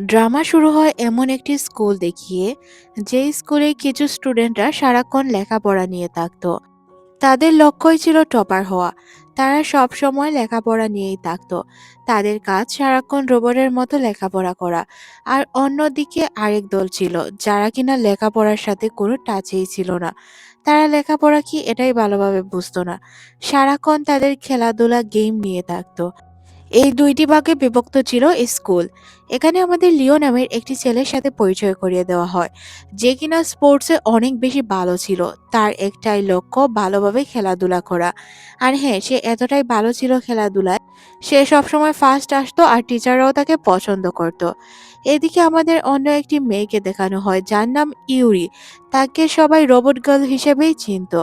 Drama শুরু হয় এমন একটি স্কুল দেখিয়ে যে স্কুলে কিছু স্টুডেন্টরা সারাক্ষণ লেখাপড়া নিয়ে থাকতো। তাদের লক্ষ্যই ছিল টপার হওয়া। তারা সব সময় লেখাপড়া নিয়েই থাকতো। তাদের কাজ সারাক্ষণ রোবটের মতো লেখাপড়া করা। আর অন্যদিকে আরেক দল ছিল, যারা কিনা লেখাপড়ার সাথে কোনো টাচেই ছিল না। তারা লেখাপড়া কি এটাই ভালোভাবে বুঝতো না। সারাক্ষণ তাদের খেলাধুলা, গেম নিয়ে থাকতো। এই দুইটি ভাগে বিভক্ত ছিল স্কুল। এখানে আমাদের লিও নামের একটি ছেলের সাথে পরিচয় করিয়ে দেওয়া হয়, যে কিনা স্পোর্টসে অনেক বেশি ভালো ছিল। তার একটাই লক্ষ্য ভালোভাবে খেলাধুলা করা। আর হ্যাঁ সে এতটাই ভালো ছিল খেলাধুলায়, সে সবসময় ফার্স্ট আসতো আর টিচাররাও তাকে পছন্দ করত। এদিকে আমাদের অন্য একটি মেয়েকে দেখানো হয়, যার নাম ইউরি। তাকে সবাই রোবট গার্ল হিসেবেই চিনতো।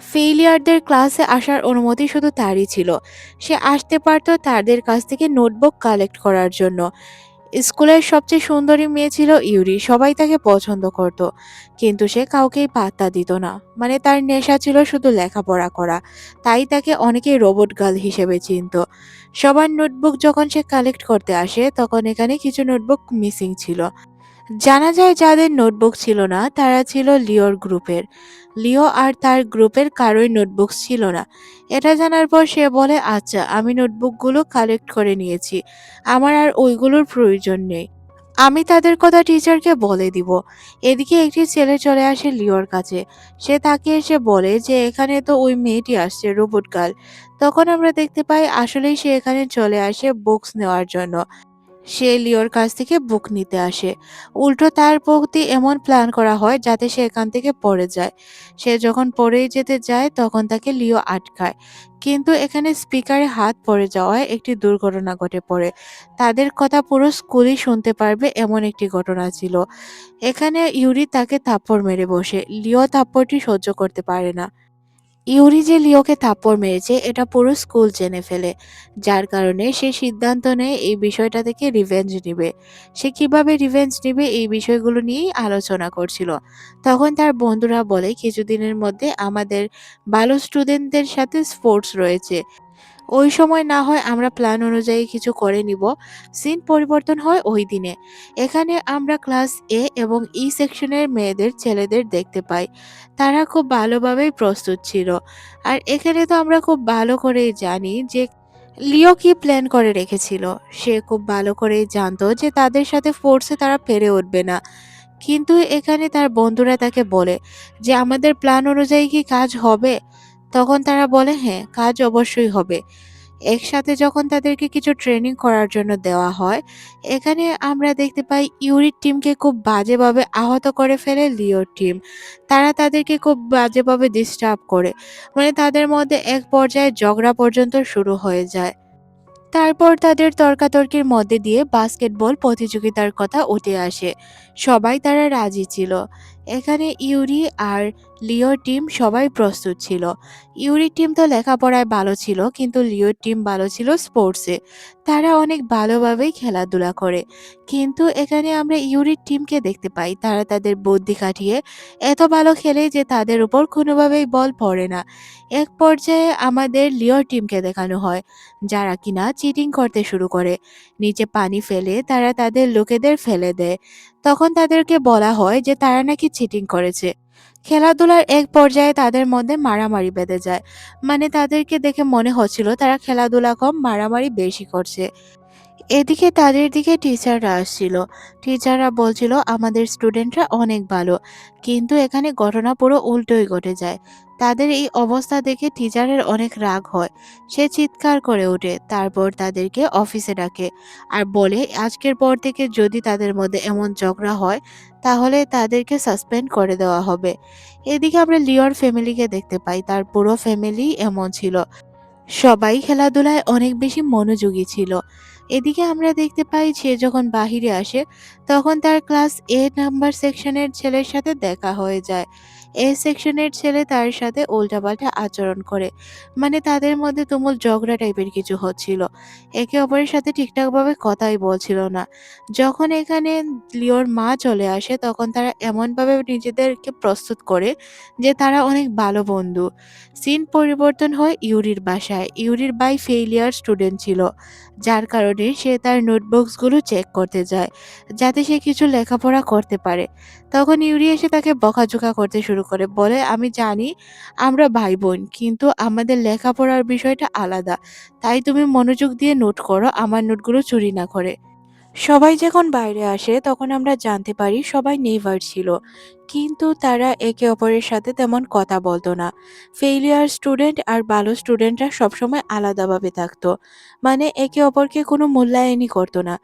ফেইলিয়ারদের ক্লাসে আসার অনুমতি শুধু তারই ছিল। সে আসতে পারতো তাদের কাছ থেকে নোটবুক কালেক্ট করার জন্য। স্কুলের সবচেয়ে সুন্দরী মেয়ে ছিল ইউরি, সবাই তাকে পছন্দ করত। কিন্তু সে কাউকেই পাত্তা দিত না। মানে তার নেশা ছিল শুধু লেখাপড়া করা। তাই তাকে অনেকেই রোবট গার্ল হিসেবে চিনত। সবার নোটবুক যখন সে কালেক্ট করতে আসে, তখন এখানে কিছু নোটবুক মিসিং ছিল। জানা যায় যাদের নোটবুক ছিল না, তারা ছিল লিওর গ্রুপের। লিও আর তার গ্রুপের কারোই নোটবুক ছিল না। এটা জানার পর সে বলে আচ্ছা আমি নোটবুকগুলো কালেক্ট করে নিয়েছি। আমার আর ওইগুলোর প্রয়োজন নেই। আমি তাদের কথা টিচারকে বলে দিব। এদিকে একটি ছেলে চলে আসে লিওর কাছে। সে তাকে এসে বলে যে, এখানে তো ওই মেয়েটি আসছে, রোবট গার্ল। তখন আমরা দেখতে পাই আসলেই সে এখানে চলে আসে বুকস নেওয়ার জন্য। সে লিওর কাছ থেকে বুক নিতে আসে। উল্টো তার প্রতি এমন প্ল্যান করা হয় যাতে সে এখান থেকে পড়ে যায়। সে যখন পড়েই যেতে যায়, তখন তাকে লিও আটকায়। কিন্তু এখানে স্পিকারে হাত পড়ে যাওয়ায় একটি দুর্ঘটনা ঘটে পড়ে। তাদের কথা পুরো স্কুলই শুনতে পারবে এমন একটি ঘটনা ছিল। এখানে ইউরি তাকে থাপ্পড় মেরে বসে। লিও থাপ্পড়টি সহ্য করতে পারে না। ইউরি যে লিওকে থাপ্পড় মেরেছে, এটা পুরো স্কুল জেনে ফেলে, যার কারণে সে সিদ্ধান্ত নেয় এই বিষয়টা থেকে রিভেঞ্জ নিবে। সে কীভাবে রিভেঞ্জ নিবে এই বিষয়গুলো নিয়েই আলোচনা করছিল। তখন তার বন্ধুরা বলে, কিছুদিনের মধ্যে আমাদের ভালো স্টুডেন্টদের সাথে স্পোর্টস রয়েছে। ওই সময় না হয় আমরা প্ল্যান অনুযায়ী কিছু করে নিব। সিন পরিবর্তন হয় ওই দিনে। এখানে আমরা ক্লাস এ এবং ই সেকশনের মেয়েদের, ছেলেদের দেখতে পাই। তারা খুব ভালোভাবেই প্রস্তুত ছিল। আর এখানে তো আমরা খুব ভালো করেই জানি যে লিও কি প্ল্যান করে রেখেছিল। সে খুব ভালো করেই জানতো যে তাদের সাথে ফোর্সে তারা পেরে উঠবে না। কিন্তু এখানে তার বন্ধুরা তাকে বলে যে, আমাদের প্ল্যান অনুযায়ী কি কাজ হবে? তখন তারা বলে হ্যাঁ কাজ অবশ্যই হবে। একসাথে যখন তাদেরকে কিছু ট্রেনিং করার জন্য দেওয়া হয়, এখানে আমরা দেখতে পাই ইউরির টিমকে খুব বাজেভাবে আহত করে ফেলে লিওর টিম তারা তাদেরকে খুব বাজেভাবে ডিস্টার্ব করে। মানে তাদের মধ্যে এক পর্যায়ে ঝগড়া পর্যন্ত শুরু হয়ে যায়। তারপর তাদের তর্কাতর্কির মধ্যে দিয়ে বাস্কেটবল প্রতিযোগিতার কথা উঠে আসে। সবাই তারা রাজি ছিল। এখানে ইউরি আর লিওর টিম সবাই প্রস্তুত ছিল। ইউরির টিম তো লেখাপড়ায় ভালো ছিল, কিন্তু লিওর টিম ভালো ছিল স্পোর্টসে তারা অনেক ভালোভাবেই খেলাধুলা করে। কিন্তু এখানে আমরা ইউরির টিমকে দেখতে পাই। তারা তাদের বুদ্ধি কাটিয়ে এত ভালো খেলে যে তাদের উপর কোনোভাবেই বল পড়ে না। এক পর্যায়ে আমাদের লিওর টিমকে দেখানো হয়, যারা কিনা চিটিং করতে শুরু করে। নিচে পানি ফেলে তারা তাদের লোকেদের ফেলে দেয়। তখন তাদেরকে বলা হয় যে তারা নাকি চিটিং করেছে। খেলাধুলার এক পর্যায়ে তাদের মধ্যে মারামারি বেঁধে যায়। মানে তাদেরকে দেখে মনে হচ্ছিল তারা খেলাধুলা কম, মারামারি বেশি করছে। এদিকে তাদের দিকে টিচাররা আসছিল। টিচাররা বলছিল, আমাদের স্টুডেন্টরা অনেক ভালো, কিন্তু এখানে ঘটনা পুরো উল্টোই ঘটে যায়। তাদের এই অবস্থা দেখে টিচারের অনেক রাগ হয়। সে চিৎকার করে ওঠে, তারপর তাদেরকে অফিসে ডাকে আর বলে, আজকের পর থেকে যদি তাদের মধ্যে এমন ঝগড়া হয়, তাহলে তাদেরকে সাসপেন্ড করে দেওয়া হবে। এদিকে আমরা লিওর ফ্যামিলিকে দেখতে পাই, তার পুরো ফ্যামিলি এমন ছিল। সবাই খেলাধুলায় অনেক বেশি মনোযোগী ছিল। এদিকে আমরা দেখতে পাই, সে যখন বাহিরে আসে, তখন তার ক্লাস এ নাম্বার সেকশনের ছেলের সাথে দেখা হয়ে যায়। এ সেকশনের ছেলে তার সাথে উল্টাপাল্টা আচরণ করে। মানে তাদের মধ্যে তুমুল ঝগড়া টাইপের কিছু হচ্ছিল। একে অপরের সাথে ঠিকঠাকভাবে কথাই বলছিল না। যখন এখানে লিওর মা চলে আসে, তখন তারা এমনভাবে নিজেদেরকে প্রস্তুত করে যে তারা অনেক ভালো বন্ধু। সিন পরিবর্তন হয় ইউরির বাসায়। ইউরির বাই ফেইলিয়ার স্টুডেন্ট ছিল। যার কারণে সে তার নোটবুকসগুলো চেক করতে যায়, যাতে সে কিছু লেখাপড়া করতে পারে। তখন ইউরি এসে তাকে বকাঝোকা করতে শুরু করে, বলে, আমি জানি আমরা ভাই বোন কিন্তু আমাদের লেখাপড়ার বিষয়টা আলাদা। তাই তুমি মনোযোগ দিয়ে নোট করো, আমার নোটগুলো চুরি না করে। সবাই যখন বাইরে আসে, তখন আমরা জানতে পারি সবাই নেইবার ছিল। কিন্তু তারা একে অপরের সাথে তেমন কথা বলতো না। ফেইলিয়ার স্টুডেন্ট আর ভালো স্টুডেন্টরা সবসময় আলাদাভাবে থাকতো। মানে একে অপরকে কোনো মূল্যায়নই করতো না।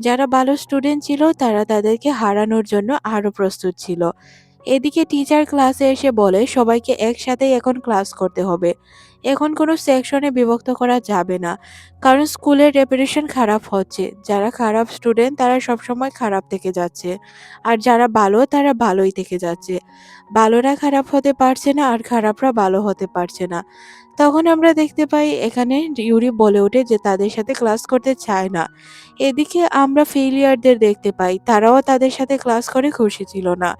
যারা ভালো স্টুডেন্ট ছিল, তারা তাদেরকে হারানোর জন্য আরও প্রস্তুত ছিল। এদিকে টিচার ক্লাসে এসে বলে, সবাইকে একসাথেই এখন ক্লাস করতে হবে। এখন কোনো সেকশনে বিভক্ত করা যাবে না। কারণ স্কুলের রেপুটেশন খারাপ হচ্ছে। যারা খারাপ স্টুডেন্ট তারা সবসময় খারাপ থেকে যাচ্ছে। আর যারা ভালো, তারা ভালোই থেকে যাচ্ছে। ভালোরা খারাপ হতে পারছে না, আর খারাপরা ভালো হতে পারছে না। তখন আমরা দেখতে পাই এখানে ইউরি বলে ওঠে যে তাদের সাথে ক্লাস করতে চায় না। এদিকে আমরা ফেইলিয়ারদের দেখতে পাই, তারাও তাদের সাথে ক্লাস করে খুশি ছিল না।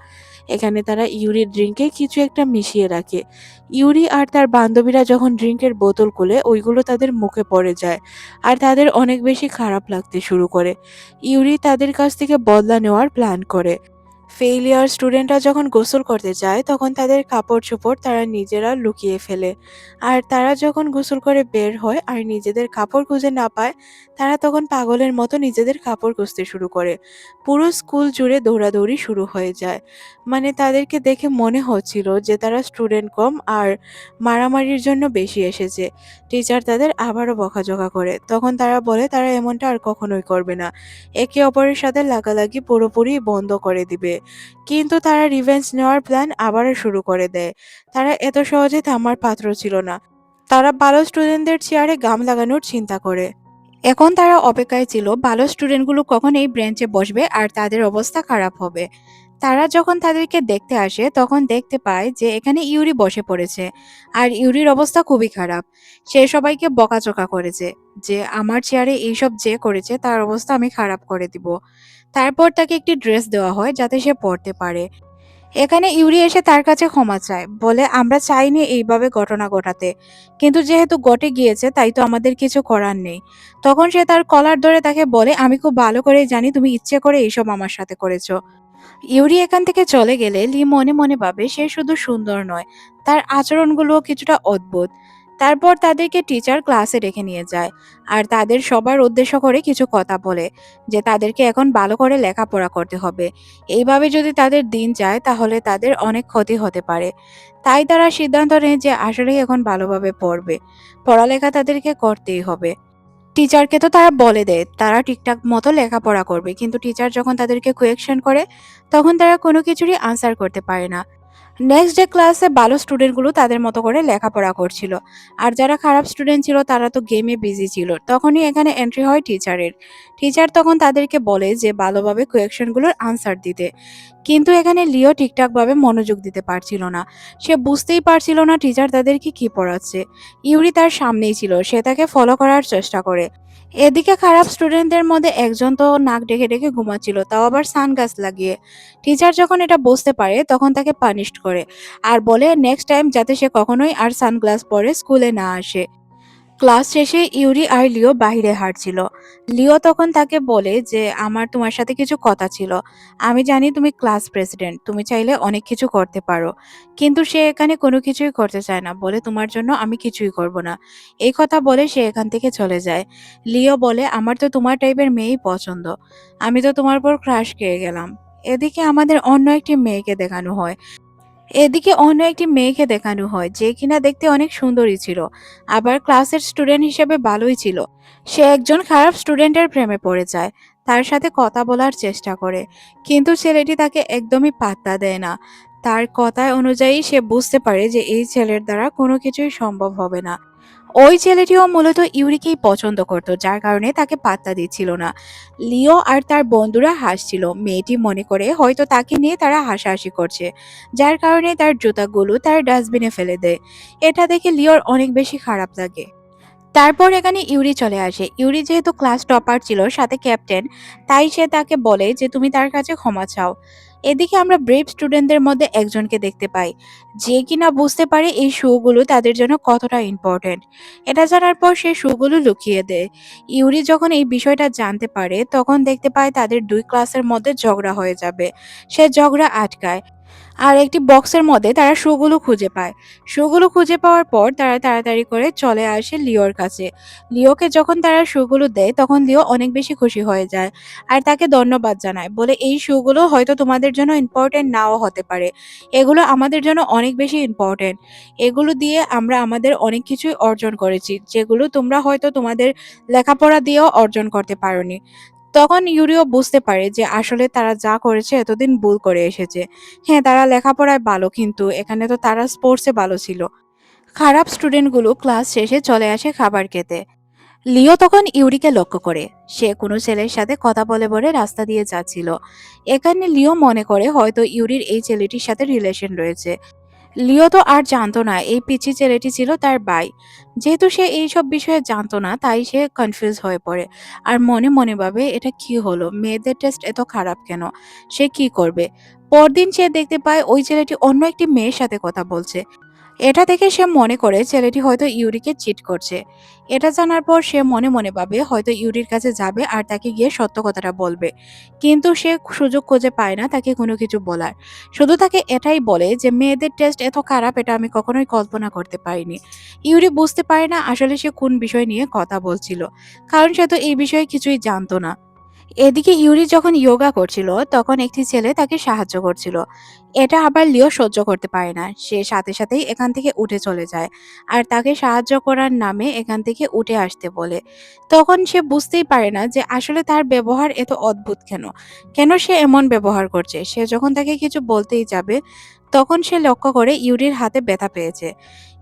এখানে তারা ইউরির ড্রিঙ্কে কিছু একটা মিশিয়ে রাখে। ইউরি আর তার বান্ধবীরা যখন ড্রিঙ্কের বোতল খুলে, ওইগুলো তাদের মুখে পড়ে যায় আর তাদের অনেক বেশি খারাপ লাগতে শুরু করে। ইউরি তাদের কাছ থেকে বদলা নেওয়ার প্ল্যান করে। ফেইলিয়ার স্টুডেন্টরা যখন গোসল করতে যায়, তখন তাদের কাপড় চোপড় তারা নিজেরা লুকিয়ে ফেলে। আর তারা যখন গোসল করে বের হয় আর নিজেদের কাপড় খুঁজে না পায়, তারা তখন পাগলের মতো নিজেদের কাপড় খুঁজতে শুরু করে। পুরো স্কুল জুড়ে দৌড়াদৌড়ি শুরু হয়ে যায়। মানে তাদেরকে দেখে মনে হচ্ছিল যে তারা স্টুডেন্ট কম আর মারামারির জন্য বেশি এসেছে। টিচার তাদের আবারও বকাঝকা করে। তখন তারা বলে, তারা এমনটা আর কখনোই করবে না। একে অপরের সাথে লাগালাগি পুরোপুরি বন্ধ করে দিবে। কিন্তু তারা রিভেঞ্জ নেওয়ার প্ল্যান আবারও শুরু করে দেয়। তারা এত সহজে থামার পাত্র ছিল না। তারা ভালো স্টুডেন্টদের চেয়ারে গাম লাগানোর চিন্তা করে। এখন তারা অপেক্ষায় ছিল ভালো স্টুডেন্টগুলো কখন এই ব্রেঞ্চে বসবে আর তাদের অবস্থা খারাপ হবে। তারা যখন তাদেরকে দেখতে আসে, তখন দেখতে পায় যে এখানে ইউরি বসে পড়েছে। আর ইউরির অবস্থা খুবই খারাপ। সে সবাইকে বকাচোকা করেছে যে, আমার চেয়ারে এইসব যে করেছে, তার অবস্থা আমি খারাপ করে দিব। তারপর তাকে একটি ড্রেস দেওয়া হয় যাতে সে পরতে পারে। এখানে ইউরি এসে তার কাছে ক্ষমা চায়, বলে, আমরা চাইনি এইভাবে ঘটনা ঘটাতে। কিন্তু যেহেতু ঘটে গিয়েছে, তাই তো আমাদের কিছু করার নেই। তখন সে তার কলার ধরে তাকে বলে, আমি খুব ভালো করেই জানি তুমি ইচ্ছে করে এইসব আমার সাথে করেছ। ইউরি এখান থেকে চলে গেলে, লি মনে মনে ভাবে, সে শুধু সুন্দর নয়, তার আচরণগুলো কিছুটা অদ্ভুত। তারপর তাদেরকে টিচার ক্লাসে রেখে নিয়ে যায়। আর তাদের সবার উদ্দেশ্য করে কিছু কথা বলে, যে তাদেরকে এখন ভালো করে লেখাপড়া করতে হবে। এইভাবে যদি তাদের দিন যায়, তাহলে তাদের অনেক ক্ষতি হতে পারে। তাই তারা সিদ্ধান্ত নেয় যে আসলেই এখন ভালোভাবে পড়বে। পড়ালেখা তাদেরকে করতেই হবে। টিচারকে তো তারা বলে দেয়, তারা ঠিকঠাক মতো লেখাপড়া করবে। কিন্তু টিচার যখন তাদেরকে কোয়েকশন করে, তখন তারা কোনো কিছুরই আনসার করতে পারে না। নেক্সট ডে ক্লাসে ভালো স্টুডেন্টগুলো তাদের মতো করে লেখাপড়া করছিল। আর যারা খারাপ স্টুডেন্ট ছিল, তারা তো গেমে বিজি ছিল। তখনই এখানে এন্ট্রি হয় টিচারের টিচার তখন তাদেরকে বলে যে, ভালোভাবে কোয়েকশনগুলোর আনসার দিতে। কিন্তু এখানে লিও ঠিকঠাকভাবে মনোযোগ দিতে পারছিল না। সে বুঝতেই পারছিল না টিচার তাদেরকে কি পড়াচ্ছে। ইউরি তার সামনেই ছিল। সে তাকে ফলো করার চেষ্টা করে। এদিকে খারাপ স্টুডেন্টদের মধ্যে একজন তো নাক ডেকে ডেকে ঘুমাচ্ছিল, তাও আবার সানগ্লাস লাগিয়ে। টিচার যখন এটা বুঝতে পারে, তখন তাকে পানিশ করে। আর বলে নেক্সট টাইম যাতে সে কখনোই আর সানগ্লাস পরে স্কুলে না আসে। ক্লাস শেষে ইউরি আর লিও বাইরে হাঁটছিল। লিও তখন তাকে বলে যে, আমার তোমার সাথে কিছু কথা ছিল। আমি জানি তুমি ক্লাস প্রেসিডেন্ট, তুমি চাইলে অনেক কিছু করতে পারো। কিন্তু সে এখানে কোনো কিছুই করতে চায় না। বলে, তোমার জন্য আমি কিছুই করব না। এই কথা বলে সে এখান থেকে চলে যায়। লিও বলে, আমার তো তোমার টাইপের মেয়েই পছন্দ। আমি তো তোমার পর ক্রাশ খেয়ে গেলাম। এদিকে আমাদের অন্য একটি মেয়েকে দেখানো হয়। এদিকে অন্য একটি মেয়েকে দেখানো হয়, যে কিনা দেখতে অনেক সুন্দরী ছিল, আবার ক্লাসের স্টুডেন্ট হিসেবে ভালোই ছিল। সে একজন খারাপ স্টুডেন্টের প্রেমে পড়ে যায়, তার সাথে কথা বলার চেষ্টা করে, কিন্তু ছেলেটি তাকে একদমই পাত্তা দেয় না। তার কথায় অনুযায়ী সে বুঝতে পারে যে এই ছেলের দ্বারা কোনো কিছুই সম্ভব হবে না। ওই ছেলেটিও মূলত ইউরিকেই পছন্দ করত, যার কারণে তাকে পাত্তা দিচ্ছিল না। লিও আর তার বন্ধুরা হাসছিল। মেয়েটি মনে করে হয়তো তাকে নিয়ে তারা হাসাহাসি করছে, যার কারণে তার জুতাগুলো তার ডাস্টবিনে ফেলে দেয়। এটা দেখে লিওর অনেক বেশি খারাপ লাগে। তারপর এখানে ইউরি চলে আসে। ইউরি যেহেতু ক্লাস টপার ছিল, সাথে ক্যাপ্টেন, তাই সে তাকে বলে যে, তুমি তার কাছে ক্ষমা চাও। এদিকে আমরা ব্রেভ স্টুডেন্টদের মধ্যে একজনকে দেখতে পাই, যে কিনা বুঝতে পারে এই শুগুলো তাদের জন্য কতটা ইম্পর্টেন্ট এটা জানার পর সে শুগুলো লুকিয়ে দেয়। ইউরি যখন এই বিষয়টা জানতে পারে, তখন দেখতে পায় তাদের দুই ক্লাসের মধ্যে ঝগড়া হয়ে যাবে। সে ঝগড়া আটকায়। আর একটি বক্সের মধ্যে তারা শুগুলো খুঁজে পায়। শুগুলো খুঁজে পাওয়ার পর তারা তাড়াতাড়ি করে চলে আসে লিওর কাছে। লিওকে যখন তারা শুগুলো দেয়, তখন লিও অনেক বেশি খুশি হয়ে যায় আর তাকে ধন্যবাদ জানায়, বলে, এই শুগুলো হয়তো তোমাদের জন্য ইম্পর্টেন্ট নাও হতে পারে। এগুলো আমাদের জন্য অনেক বেশি ইম্পর্টেন্ট এগুলো দিয়ে আমরা আমাদের অনেক কিছুই অর্জন করেছি, যেগুলো তোমরা হয়তো তোমাদের লেখাপড়া দিয়েও অর্জন করতে পারোনি। তখন ইউরিও বুঝতে পারে যে আসলে তারা যা করেছে এতদিন ভুল করে এসেছে। হ্যাঁ তারা লেখাপড়ায় ভালো, কিন্তু এখানে তো তারা স্পোর্টসে ভালো ছিল। খারাপ স্টুডেন্টগুলো ক্লাস শেষে চলে আসে খাবার খেতে। লিও তখন ইউরিকে লক্ষ্য করে। সে কোনো ছেলের সাথে কথা বলে বলে রাস্তা দিয়ে যাচ্ছিল। এখানে লিও মনে করে হয়তো ইউরির এই ছেলেটির সাথে রিলেশন রয়েছে। লিও তো আর জানতো না, এই পিচি ছেলেটি ছিল তার ভাই। যেহেতু সে এইসব বিষয়ে জানতো না, তাই সে কনফিউজ হয়ে পড়ে। আর মনে মনে ভাবে, এটা কি হলো? মেয়েদের টেস্ট এত খারাপ কেন? সে কি করবে? পরদিন সে দেখতে পায়, ওই ছেলেটি অন্য একটি মেয়ের সাথে কথা বলছে। এটা দেখে সে মনে করে ছেলেটি হয়তো ইউরিকে চিট করছে। এটা জানার পর সে মনে মনে পাবে হয়তো ইউরির কাছে যাবে আর তাকে গিয়ে সত্য কথাটা বলবে। কিন্তু সে সুযোগ খুঁজে পায় না তাকে কোনো কিছু বলার। শুধু তাকে এটাই বলে যে, মেয়েদের টেস্ট এত খারাপ, এটা আমি কখনোই কল্পনা করতে পারিনি। ইউরি বুঝতে পারে না আসলে সে কোন বিষয় নিয়ে কথা বলছিল। কারণ সে তো এই বিষয়ে কিছুই জানতো না। এদিকে ইউরি যখন ইয়োগা করছিল, তখন একটি ছেলে তাকে সাহায্য করছিল। এটা আবার লিও সহ্য করতে পারে না। সে সাথে সাথেই এখান থেকে উঠে চলে যায় আর তাকে সাহায্য করার নামে এখান থেকে উঠে আসতে বলে। তখন সে বুঝতেই পারে না যে আসলে তার ব্যবহার এত অদ্ভুত কেন? কেন সে এমন ব্যবহার করছে? সে যখন তাকে কিছু বলতেই যাবে তখন সে লক্ষ্য করে ইউরির হাতে ব্যথা পেয়েছে।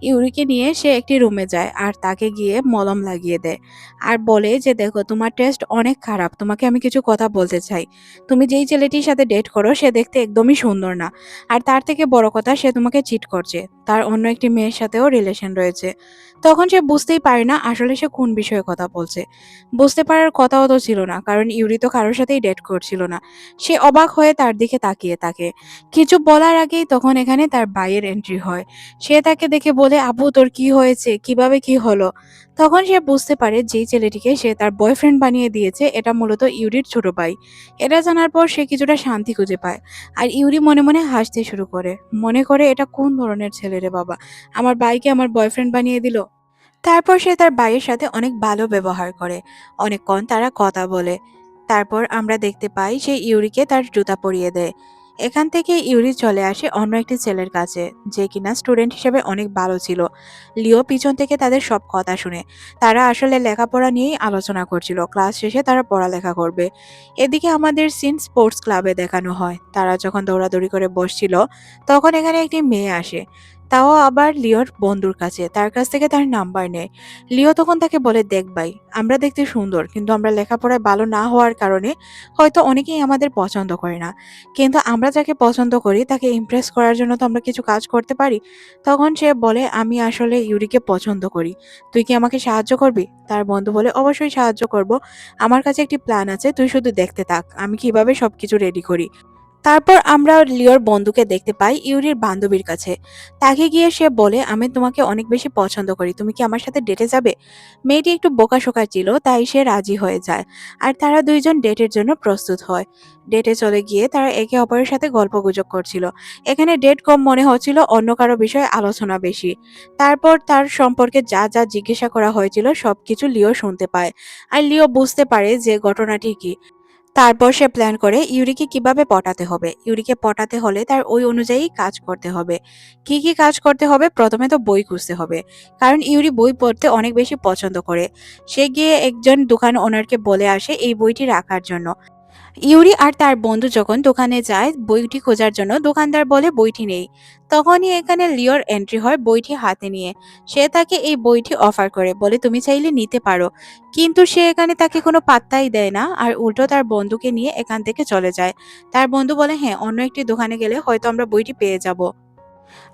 ইউরিকে নিয়ে সে একটি রুমে যায় আর তাকে গিয়ে মলম লাগিয়ে দেয় আর বলে যে, দেখো, তোমার টেস্ট অনেক খারাপ, তোমাকে আমি কিছু কথা বলতে চাই। তুমি যেই ছেলেটির সাথে ডেট করো, সে দেখতে একদমই সুন্দর না। আর তার থেকে বড় কথা, সে তোমাকে চিট করছে। তার অন্য একটি মেয়ের সাথেও রিলেশন রয়েছে। তখন সে বুঝতেই পারে না আসলে সে কোন বিষয়ে কথা বলছে। বুঝতে পারার কথাও তো ছিল না, কারণ ইউরি তো কারোর সাথেই ডেট করছিল না। সে অবাক হয়ে তার দিকে তাকিয়ে থাকে। কিছু বলার আগেই তখন এখানে তার ভাইয়ের এন্ট্রি হয়। সে তাকে দেখে বলে আপু তোর কি হয়েছে? কীভাবে কি হলো? তখন সে বুঝতে পারে যে ছেলেটিকে সে তার বয়ফ্রেন্ড বানিয়ে দিয়েছে, এটা মূলত ইউরির ছোট ভাই। এটা জানার পর সে কিছুটা শান্তি খুঁজে পায় আর ইউরি মনে মনে হাসতে শুরু করে। মনে করে এটা কোন ধরনের ছেলে রে বাবা? আমার ভাইকে আমার বয়ফ্রেন্ড বানিয়ে দিল? তারপর সে তার ভাইয়ের সাথে অনেক ভালো ব্যবহার করে। অনেকক্ষণ তারা কথা বলে। তারপর আমরা দেখতে পাই সে ইউরিকে তার জুতা পরিয়ে দেয়। এখান থেকে ইউরি চলে আসে অন্য একটি ছেলের কাছে, যে কিনা স্টুডেন্ট হিসেবে অনেক ভালো ছিল। লিও পিছন থেকে তাদের সব কথা শুনে। তারা আসলে লেখাপড়া নিয়েই আলোচনা করছিল। ক্লাস শেষে তারা পড়ালেখা করবে। এদিকে আমাদের সিন স্পোর্টস ক্লাবে দেখানো হয়। তারা যখন দৌড়াদৌড়ি করে বসছিল, তখন এখানে একটি মেয়ে আসে। তাও আবার লিওর বন্ধুর কাছে, তার কাছ থেকে তার নাম্বার নেয়। লিও তখন তাকে বলে, দেখ ভাই, আমরা দেখতে সুন্দর, কিন্তু আমরা লেখাপড়ায় ভালো না হওয়ার কারণে হয়তো অনেকেই আমাদের পছন্দ করে না। কিন্তু আমরা যাকে পছন্দ করি, তাকে ইমপ্রেস করার জন্য তো আমরা কিছু কাজ করতে পারি। তখন সে বলে, আমি আসলে ইউরিকে পছন্দ করি। তুই কি আমাকে সাহায্য করবি? তার বন্ধু বলে, অবশ্যই সাহায্য করব। আমার কাছে একটি প্ল্যান আছে, তুই শুধু দেখতে থাক। আমি কীভাবে সবকিছু রেডি করি? তারপর আমরা লিওর বন্ধুকে দেখতে পাই ইউরির বান্ধবীর কাছে। তাকে গিয়ে সে বলে, আমি তোমাকে অনেক বেশি পছন্দ করি। তুমি কি আমার সাথে ডেটে যাবে? মেয়েটি একটু বোকা বোকাশোকা ছিল, তাই সে রাজি হয়ে যায়। আর তারা দুইজন ডেটের জন্য প্রস্তুত হয়। ডেটে চলে গিয়ে তারা একে অপরের সাথে গল্প গুজব করছিল। এখানে ডেট কম মনে হচ্ছিল, অন্য কারও বিষয়ে আলোচনা বেশি। তারপর তার সম্পর্কে যা যা জিজ্ঞাসা করা হয়েছিল, সবকিছু লিও শুনতে পায়। আর লিও বুঝতে পারে যে ঘটনাটি কি। তারপর সে প্ল্যান করে ইউরিকে কীভাবে পটাতে হবে? ইউরিকে পটাতে হলে তার ওই অনুযায়ী কাজ করতে হবে। কি কি কাজ করতে হবে? প্রথমে তো বই খুঁজতে হবে। কারণ ইউরি বই পড়তে অনেক বেশি পছন্দ করে। সে গিয়ে একজন দোকান ওনারকে বলে আসে এই বইটি রাখার জন্য। ইউরি আর তার বন্ধু যখন দোকানে যায় বইটি খোঁজার জন্য, দোকানদার বলে, বইটি নেই। তখনই এখানে লিওর এন্ট্রি হয় বইটি হাতে নিয়ে। সে তাকে এই বইটি অফার করে, বলে, তুমি চাইলে নিতে পারো। কিন্তু সে এখানে তাকে কোনো পাত্তাই দেয় না আর উল্টো তার বন্ধুকে নিয়ে এখান থেকে চলে যায়। তার বন্ধু বলে হ্যাঁ অন্য একটি দোকানে গেলে হয়তো আমরা বইটি পেয়ে যাব।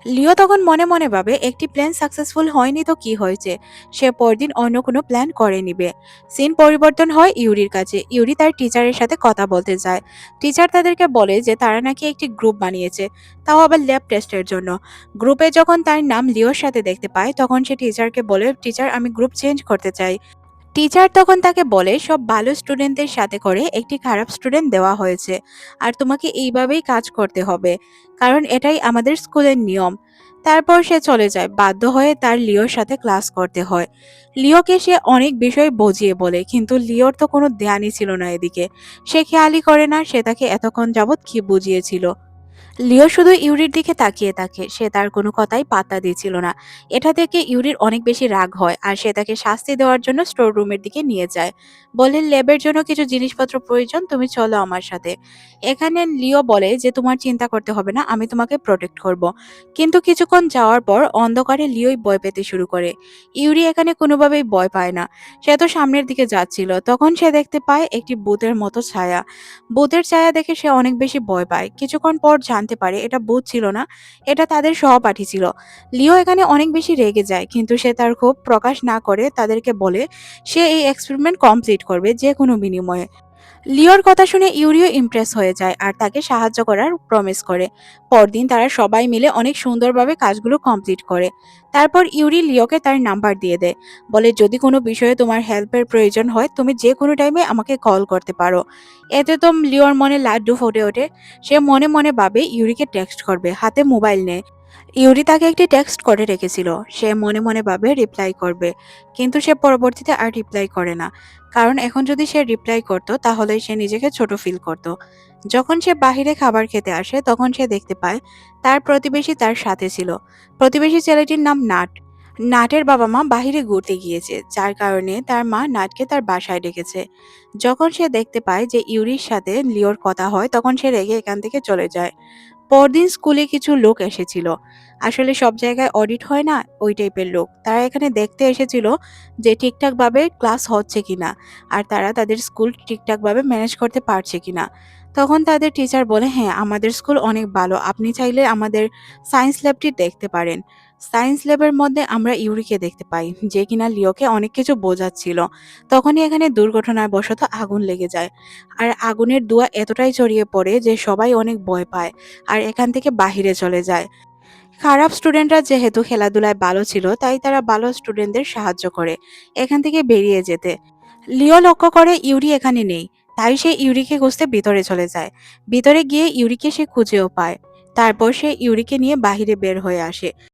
লিও তখন মনে মনে ভাবে, একটি প্ল্যান সাকসেসফুল হয়নি তো কি হয়েছে? সে পরদিন অন্য কোনো প্ল্যান করে নিবে। সিন পরিবর্তন হয় ইউরির কাছে। ইউরি তার টিচারের সাথে কথা বলতে যায়। টিচার তাদেরকে বলে যে, তারা নাকি একটি গ্রুপ বানিয়েছে। তাও আবার ল্যাব টেস্টের জন্য। গ্রুপে যখন তার নাম লিওর সাথে দেখতে পায়, তখন সে টিচারকে বলে টিচার আমি গ্রুপ চেঞ্জ করতে চাই। টিচার তখন তাকে বলে, সব ভালো স্টুডেন্টদের সাথে করে একটি খারাপ স্টুডেন্ট দেওয়া হয়েছে। আর তোমাকে এইভাবেই কাজ করতে হবে। কারণ এটাই আমাদের স্কুলের নিয়ম। তারপর সে চলে যায়। বাধ্য হয়ে তার লিওর সাথে ক্লাস করতে হয়। লিওকে সে অনেক বিষয় বুঝিয়ে বলে, কিন্তু লিওর তো কোনো ধ্যানই ছিল না এদিকে। সে খেয়ালই করে না, সে তাকে এতক্ষণ যাবৎ কি বুঝিয়েছিল। লিও শুধু ইউরির দিকে তাকিয়ে থাকে, সে তার কোনো কথাই পাত্তা দিচ্ছিল না। এটা থেকে ইউরির অনেক বেশি রাগ হয় আর সে তাকে শাস্তি দেওয়ার জন্য স্টোর রুমের দিকে নিয়ে যায়। বলে, ল্যাবের জন্য কিছু জিনিসপত্র প্রয়োজন, তুমি চলো আমার সাথে। এখানে লিও বলে যে, তোমার চিন্তা করতে হবে না, আমি তোমাকে প্রোটেক্ট করব। কিন্তু কিছুক্ষণ যাওয়ার পর অন্ধকারে লিওই ভয় পেতে শুরু করে। ইউরি এখানে কোনোভাবেই ভয় পায় না। সে তো সামনের দিকে যাচ্ছিল, তখন সে দেখতে পায় একটি ভূতের মতো ছায়া। ভূতের ছায়া দেখে সে অনেক বেশি ভয় পায়। কিছুক্ষণ পর জানতে পারে, এটা বোধ ছিল না, এটা তাদের সহপাঠী ছিল। লিও এখানে অনেক বেশি রেগে যায়, কিন্তু সে তার ক্ষোভ প্রকাশ না করে তাদেরকে বলে, সে এই এক্সপেরিমেন্ট কমপ্লিট করবে যে কোনো বিনিময়ে। লিওর কথা শুনে ইউরিও ইমপ্রেস হয়ে যায় আর তাকে সাহায্য করার প্রমিস করে। পরদিন তারা সবাই মিলে অনেক সুন্দরভাবে কাজগুলো কমপ্লিট করে। তারপর ইউরি লিওকে তার নাম্বার দিয়ে দেয়। বলে, যদি কোনো বিষয়ে তোমার হেল্পের প্রয়োজন হয়, তুমি যে কোনো টাইমে আমাকে কল করতে পারো। এতে তো লিওর মনে লাড্ডু ফুটে ওঠে। সে মনে মনে ভাবে ইউরিকে টেক্সট করবে, হাতে মোবাইল নেয়। ইউরি তাকে একটি টেক্সট করে রেখেছিল। সে মনে মনে ভাবে রিপ্লাই করবে, কিন্তু সে পরবর্তীতে আর রিপ্লাই করে না। কারণ এখন যদি সে রিপ্লাই করত তাহলে সে নিজেকে ছোট ফিল করত। যখন সে বাহিরে খাবার খেতে আসে, তখন সে দেখতে পায়, তার প্রতিবেশী তার সাথে ছিল। প্রতিবেশী ছেলেটির নাম নাট। নাটের বাবা মা বাহিরে ঘুরতে গিয়েছে, যার কারণে তার মা নাটকে তার বাসায় ডেকেছে। যখন সে দেখতে পায় যে ইউরির সাথে লিওর কথা হয়, তখন সে রেগে এখান থেকে চলে যায়। পরদিন স্কুলে কিছু লোক এসেছিল। আসলে সব জায়গায় অডিট হয় না, ওই টাইপের লোক। তারা এখানে দেখতে এসেছিল যে ঠিকঠাকভাবে ক্লাস হচ্ছে কিনা, আর তারা তাদের স্কুল ঠিকঠাকভাবে ম্যানেজ করতে পারছে কিনা। তখন তাদের টিচার বলে হ্যাঁ আমাদের স্কুল অনেক ভালো। আপনি চাইলে আমাদের সায়েন্স ল্যাবটি দেখতে পারেন। সায়েন্স ল্যাবের মধ্যে আমরা ইউরিকে দেখতে পাই, যে কিনা লিওকে অনেক কিছু বোঝাচ্ছিল। তখনই এখানে দুর্ঘটনার বশত আগুন লেগে যায়। আর আগুনের দুয়া এতটাই ছড়িয়ে পড়ে যে সবাই অনেক ভয় পায় আর এখান থেকে বাহিরে চলে যায়। খারাপ স্টুডেন্টরা যেহেতু খেলাধুলায় ভালো ছিল, তাই তারা ভালো স্টুডেন্টদের সাহায্য করে এখান থেকে বেরিয়ে যেতে। লিও লক্ষ্য করে ইউরি এখানে নেই, তাই সে ইউরিকে খুঁজতে ভিতরে চলে যায়। ভিতরে গিয়ে ইউরিকে সে খুঁজেও পায়। তারপর সে ইউরিকে নিয়ে বাহিরে বের হয়ে আসে।